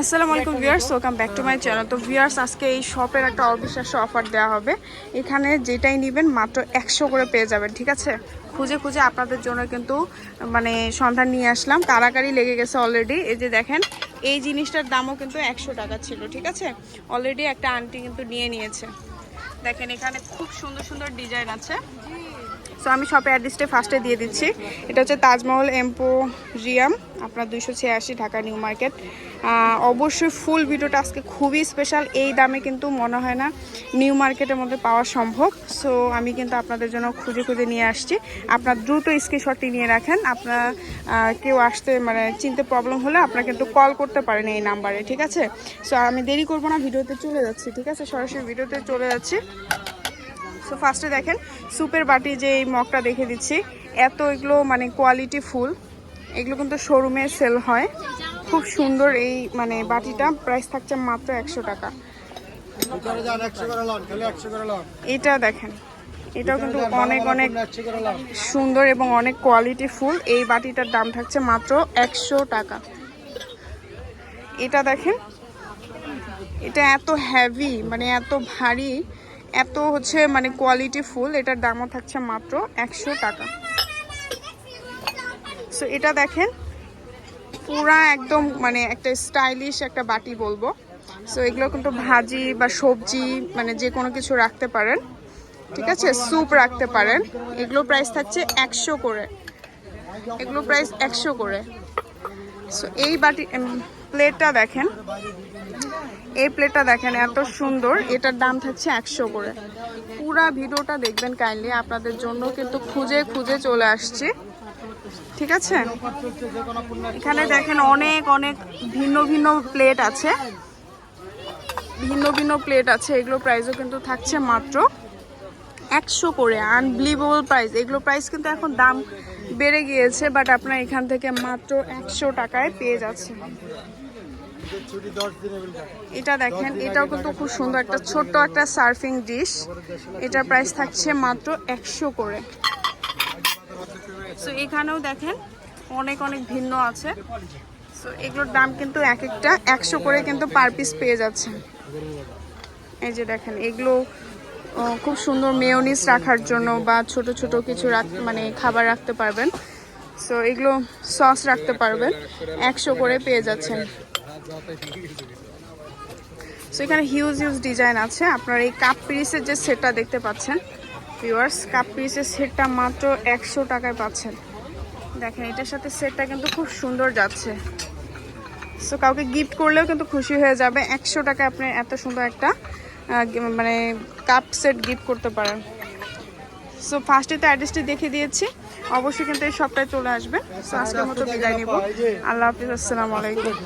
আসসালামু আলাইকুম viewers welcome back to my channel তো ভিউয়ার্স আজকে এই শপের একটা অবিশ্বাস্য অফার দেওয়া হবে। এখানে যেটাই নেবেন মাত্র একশো করে পেয়ে যাবেন ঠিক আছে? খুঁজে খুঁজে আপনাদের জন্য কিন্তু মানে সন্ধান নিয়ে আসলাম। কারাকারি লেগে গেছে অলরেডি এই যে দেখেন এই জিনিসটার দামও কিন্তু একশো টাকা ছিল ঠিক আছে? অলরেডি একটা আন্টি কিন্তু নিয়ে নিয়েছে। দেখেন এখানে খুব সুন্দর সুন্দর ডিজাইন আছে। সো আমি শপের অ্যাড্রেসটা ফার্স্টে দিয়ে দিচ্ছি। এটা হচ্ছে তাজমহল এম্পোরিয়াম আপনার দুইশো ছিয়াশি ঢাকা নিউ মার্কেট। অবশ্যই ফুল ভিডিওটা আজকে খুবই স্পেশাল এই দামে কিন্তু মনে হয় না নিউ মার্কেটের মধ্যে পাওয়া সম্ভব। সো আমি কিন্তু আপনাদের জন্য খুঁজে খুঁজে নিয়ে আসছি। আপনার দ্রুত স্ক্রিনশটটি নিয়ে রাখেন। আপনার কেউ আসতে মানে চিনতে প্রবলেম হলে আপনারা কিন্তু কল করতে পারেন এই নাম্বারে, ঠিক আছে? সো আমি দেরি করব না, ভিডিওতে চলে যাচ্ছি, ঠিক আছে? সরাসরি ভিডিওতে চলে যাচ্ছি। সো ফার্স্টে দেখেন সুপের বাটি যে এই মগটা দেখে দিচ্ছি, এত এগুলো মানে কোয়ালিটি ফুল এগুলো কিন্তু শোরুমে সেল হয়। খুব সুন্দর এই মানে বাটিটা প্রাইস থাকছে মাত্র একশো টাকা। এটা দেখেন, এটাও কিন্তু অনেক অনেক সুন্দর এবং অনেক কোয়ালিটি ফুল এই বাটিটার দাম থাকছে মাত্র একশো টাকা। এটা দেখেন, এটা এত হ্যাভি মানে এত ভারী। এত হচ্ছে মানে কোয়ালিটি ফুল, এটার দামও থাকছে মাত্র একশো টাকা। সো এটা দেখেন, পুরা একদম মানে একটা স্টাইলিশ একটা বাটি বলব। সো এগুলো কিন্তু ভাজি বা সবজি মানে যে কোনো কিছু রাখতে পারেন। ঠিক আছে? স্যুপ রাখতে পারেন। এগুলো প্রাইস থাকছে একশো করে। এগুলো প্রাইস একশো করে। সো এই বাটি প্লেটটা দেখেন। এই প্লেটটা দেখেন, এত সুন্দর। এটার দাম থাকছে একশো করে। পুরা ভিডিওটা দেখবেন কাইন্ডলি আপনাদের জন্য কিন্তু খুঁজে খুঁজে চলে আসছি। ঠিক আছে? এখানে দেখেন অনেক অনেক ভিন্ন ভিন্ন প্লেট আছে। ভিন্ন ভিন্ন প্লেট আছে। এগুলো প্রাইসও কিন্তু থাকছে মাত্র একশো করে আনবিলিভেবল প্রাইস এগুলো প্রাইস কিন্তু এখন দাম বেড়ে গিয়েছে বাট আপনার এখান থেকে মাত্র একশো টাকায় পেয়ে যাচ্ছে এটা দেখেন, এটাও কিন্তু খুব সুন্দর একটা ছোট্ট একটা সার্ফিং ডিশ এটার প্রাইস থাকছে মাত্র একশো করে। সো এখানেও দেখেন, অনেক অনেক ভিন্ন আছে। সো এগুলোর দাম কিন্তু এক একটা, একশো করে কিন্তু পার পিস পেয়ে যাচ্ছে এই যে দেখেন, এগুলো খুব সুন্দর মেয়নিস রাখার জন্য বা ছোট ছোট কিছু মানে খাবার রাখতে পারবেন। সো এগুলো সস রাখতে পারবেন। একশো করে পেয়ে যাচ্ছেন। সো এখানে হিউজ হিউজ ডিজাইন আছে। আপনার এই কাপ পিরিসের যে সেটটা দেখতে পাচ্ছেন ভিউয়ার্স কাপ পিরিসের সেটটা মাত্র একশো টাকায় পাচ্ছেন। দেখেন, এটার সাথে সেটটা কিন্তু খুব সুন্দর যাচ্ছে। সো কাউকে গিফট করলেও কিন্তু খুশি হয়ে যাবে। একশো টাকায় আপনি এত সুন্দর একটা মানে কাপ সেট গিফট করতে পারেন। সো ফার্স্টে তো অ্যাড্রেসটি দেখে দিয়েছি। অবশ্যই কিন্তু এই সবটাই চলে আসবে আজকের মতো বিদায় নিব। আল্লাহ হাফিজ, আসসালামু আলাইকুম।